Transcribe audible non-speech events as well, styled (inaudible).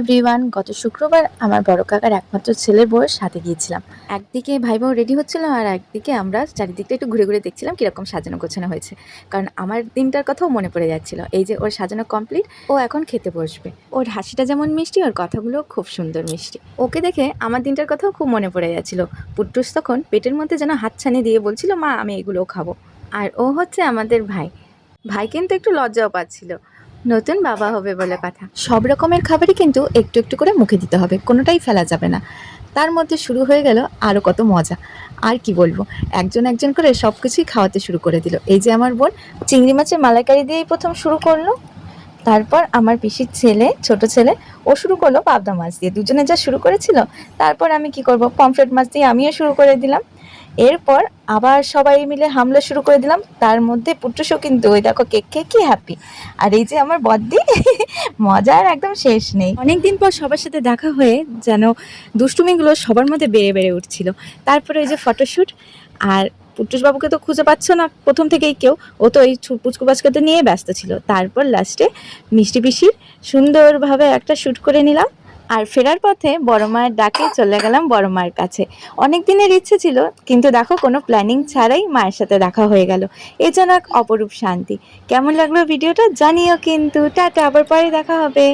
Everyone গত শুক্রবার আমার বড় কাকার একমাত্র ছেলের বউয়ের সাথে গিয়েছিলাম। একদিকে ভাই বোন রেডি হচ্ছিল আর একদিকে আমরা চারিদিকটা একটু ঘুরে ঘুরে দেখছিলাম কীরকম সাজানো গোছানো হয়েছে। কারণ আমার দিনটার কথাও মনে পড়ে যাচ্ছিল। এই যে ওর সাজানো কমপ্লিট ও এখন খেতে বসবে। ওর হাসিটা যেমন মিষ্টি, ওর কথাগুলো খুব সুন্দর মিষ্টি। ওকে দেখে আমার দিনটার কথাও খুব মনে পড়ে যাচ্ছিল। পুট্টুস তখন পেটের মধ্যে যেন হাত হাতছানি দিয়ে বলছিল, মা, আমি এগুলোও খাব। আর ও হচ্ছে আমাদের ভাই। ভাই কিন্তু একটু লজ্জাও পাচ্ছিল। নতুন বাবা হবে বলে কথা। সব রকমের খাবারই কিন্তু একটু একটু করে মুখে দিতে হবে, কোনোটাই ফেলা যাবে না। তার মধ্যে শুরু হয়ে গেল আরও কত মজা। আর কি বলব, একজন একজন করে সব কিছুই খাওয়াতে শুরু করে দিল। এই যে আমার বোন, চিংড়ি মাছের মালাইকারি দিয়েই প্রথম শুরু করল। তারপর আমার পিসির ছেলে, ছোট ছেলে, ও শুরু করল পাবদা মাছ দিয়ে। দুজনে যা শুরু করেছিল, তারপর আমি কি করব, পমফ্রেট মাছ দিয়ে আমিও শুরু করে দিলাম। এরপর আবার সবাই মিলে হামলা শুরু করে দিলাম। তার মধ্যে পুট্টুসও কিন্তু ওই দেখো কেক খেয়ে কি হ্যাপি আর এই যে আমার বদ্দি, (laughs) মজার একদম শেষ নেই। অনেকদিন পর সবার সাথে দেখা হয়ে যেন দুষ্টুমিগুলো সবার মধ্যে বেড়ে বেড়ে উঠছিল। তারপরে ওই যে ফটোশ্যুট আর বাবুকে তো খুঁজে পাচ্ছ না প্রথম থেকেই কেউ। ও তো ছু- পুচকু বাচকাতে নিয়ে ব্যস্ত ছিল। তারপর লাস্টে মিষ্টি পিসির সুন্দরভাবে একটা শ্যুট করে নিলাম। আর ফেরার পথে বড় মায়ের ডাকে চলে গেলাম বড় মায়ের কাছে। অনেক দিনের ইচ্ছে ছিল, কিন্তু দেখো কোনো প্ল্যানিং ছাড়াই মায়ের সাথে দেখা হয়ে গেল। এ যেন এক অপরূপ শান্তি। কেমন লাগল ভিডিওটা জানিও কিন্তু। টাটা, আবার পরে দেখা হবে।